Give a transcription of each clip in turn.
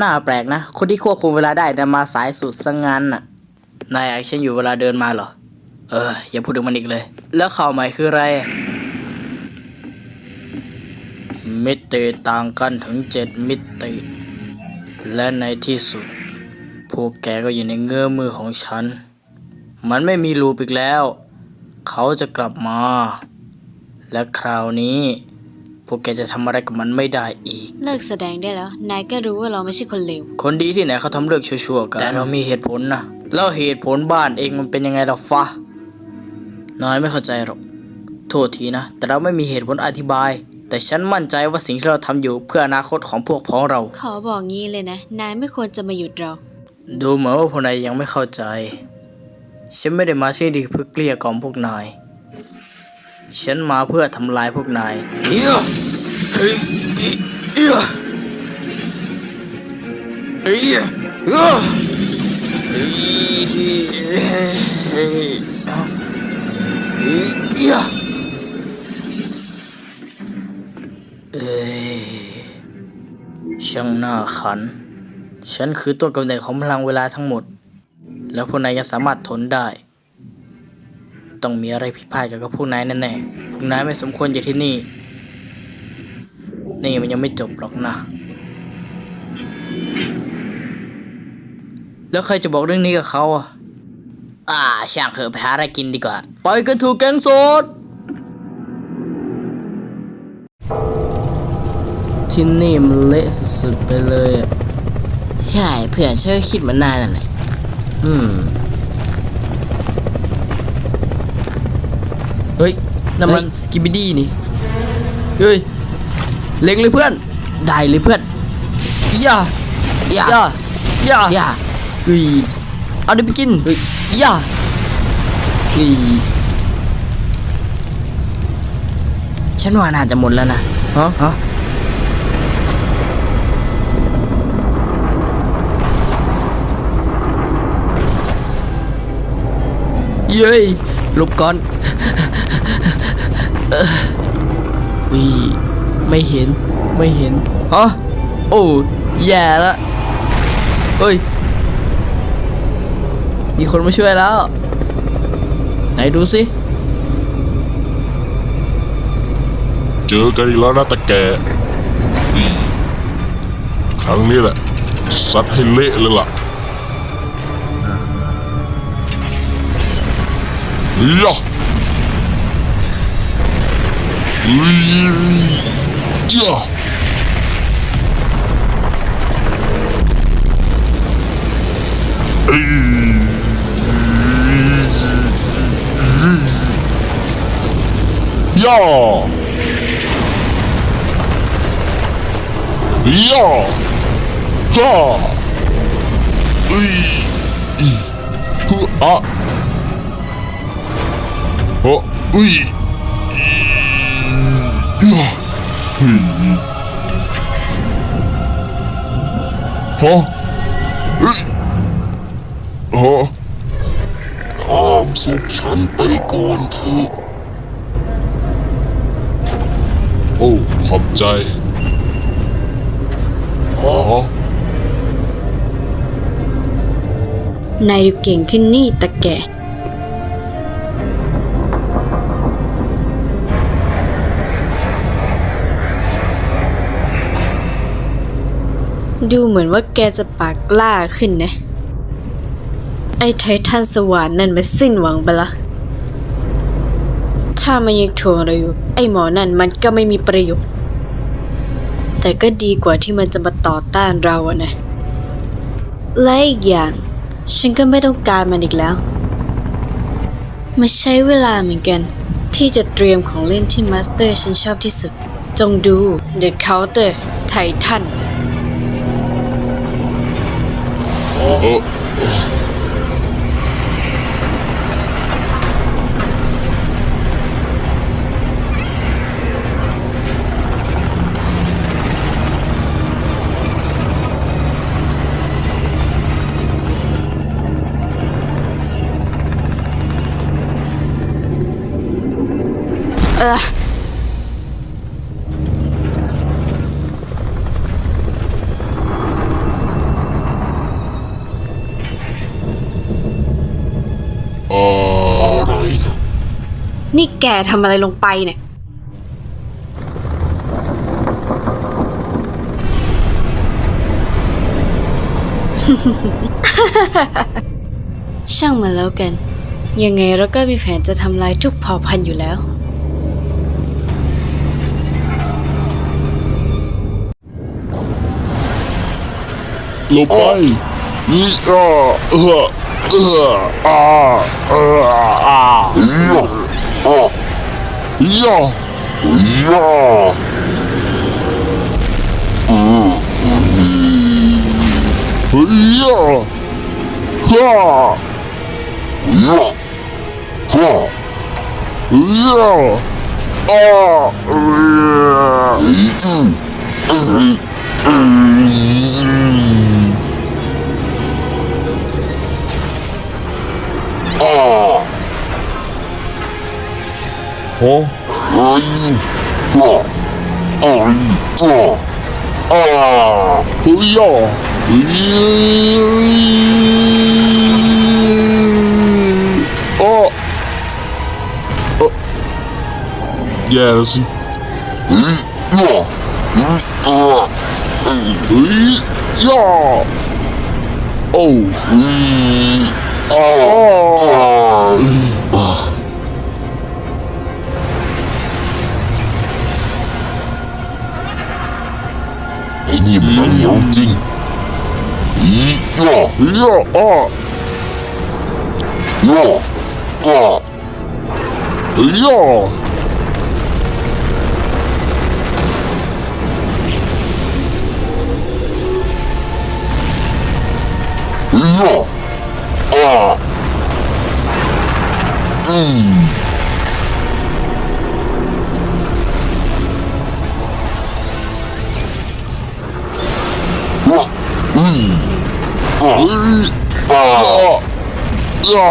น่าแปลกนะ คนที่ควบคุมเวลาได้ดันมาสายสุดซะงั้นน่ะ นายอยากฉันอยู่เวลาเดินมาเหรอ เออ อย่าพูดถึงมันอีกเลย แล้วข่าวใหม่คืออะไร มิติต่างกันถึงเจ็ดมิติ และในที่สุด พวกแกก็อยู่ในเงื้อมือของฉัน มันไม่มีลูปอีกแล้ว เขาจะกลับมา และคราวนี้ พวกแกจะทำอะไรกับมันไม่ได้อีก เลิกแสดงได้แล้ว นายก็รู้ว่าเราไม่ใช่คนเลว คนดีที่ไหนเขาทำเรื่องชั่วๆกัน แต่เรามีเหตุผลนะ แล้วเหตุผลบ้านเองมันเป็นยังไงล่ะฟะนายไม่เข้าใจหรอก โทษทีนะ แต่เราไม่มีเหตุผลอธิบาย แต่ฉันมั่นใจว่าสิ่งที่เราทำอยู่เพื่ออนาคตของพวกพ้องเรา ขอบอกงี้เลยนะ นายไม่ควรจะมาหยุดเรา ดูเหมือนว่าพวกนายยังไม่เข้าใจ ฉันไม่ได้มาที่นี่เพื่อเกลี้ยกล่อมพวกนาย ฉันมาเพื่อทำลายพวกนายเฮ้ย เฮ้ยเฮ้ยเฮ้ยเฮ้ยเอ้ยช่างน่าขัน ฉันคือต้นกำเนิดของพลังเวลาทั้งหมด แล้วพวกนายยังสามารถทนได้ ต้องมีอะไรผิดพลาดกับพวกนายแน่ๆ พวกนายไม่สมควรอยู่ที่นี่ นี่มันยังไม่จบหรอกนะ แล้วใครจะบอกเรื่องนี้กับเขาอะ อ่า ช่างเถอะไปหาอะไรกินดีกว่า ไปกันถูกแกงสดที่นี่มันเละสุดๆไปเลยอะใช่เพื่อนฉันก็คิดเหมือนนายนั่นแหละอืม เฮ้ยน้ำมันสกิบิดี้นี่ เฮ้ย เล็งเลยเพื่อน ได้เลยเพื่อนอย่าอย่าอย่าอย่าอย่าเฮ้ยเอาดิไปกินเฮ้ยอย่าเฮ้ยฉันว่าน่าจะหมดแล้วนะฮะฮะเย้ยหลบก่อนเอ่อวิ ไม่เห็นไม่เห็นฮะโอ้แย่ละเฮ้ย มีคนมาช่วยแล้ว ไหนดูสิเจอกันอีกแล้วนะตะแกนี่ครั้งนี้แหละจะซัดให้เละเลยล่ะย่า อืมย่าเอ้ยย่า ฮึฮะอีฮะข้ามสุขฉันไปก่อนเถอะโอ้ ขอบใจอ๋อนายดูเก่งขึ้นนี่ตะแก ดูเหมือนว่าแกจะปากกล้าขึ้นนะ ไอ้ไททันสวรรค์นั่นมันสิ้นหวังไปละ ถ้ามันยังทวงเราอยู่ ไอ้หมอนั่นมันก็ไม่มีประโยชน์ แต่ก็ดีกว่าที่มันจะมาต่อต้านเราอะนะ และอีกอย่าง ฉันก็ไม่ต้องการมันอีกแล้วมาใช้เวลาเหมือนกัน ที่จะเตรียมของเล่นที่มาสเตอร์ฉันชอบที่สุด จงดู The Counter Titan เนี่แกทำอะไรลงไปเนี่ย ช่างมันแล้วกัน ยังไงเราก็มีแผนจะทำลายทุกเผ่าพันธุ์อยู่แล้วหลบไปนี่อ่าเออเอออ่าเอออ่าย่าอ่าย่าย่าอืมอืมย่าฮ่าย่าฮ่าย่าอ่าเอออืมอืมอืมโอ้ไอ้ฮ่า ไอ้ฮ่าอ่าเฮ้ยอะเฮ้ยอะเอ่อแย่แล้วสิเฮ้ยอะเฮ้ยอะเฮ้ยอะโอ้เฮ้ยอะไอ้นี่มันเหนี ยวจริงอีย่อย่ออ่อย่อ อ่าอ่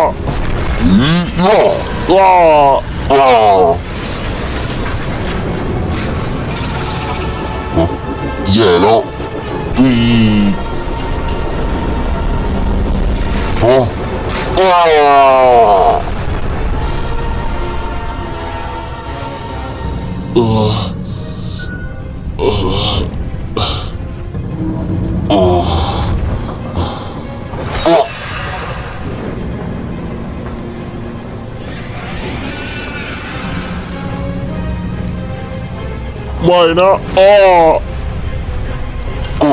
ไม่นะอ้ออ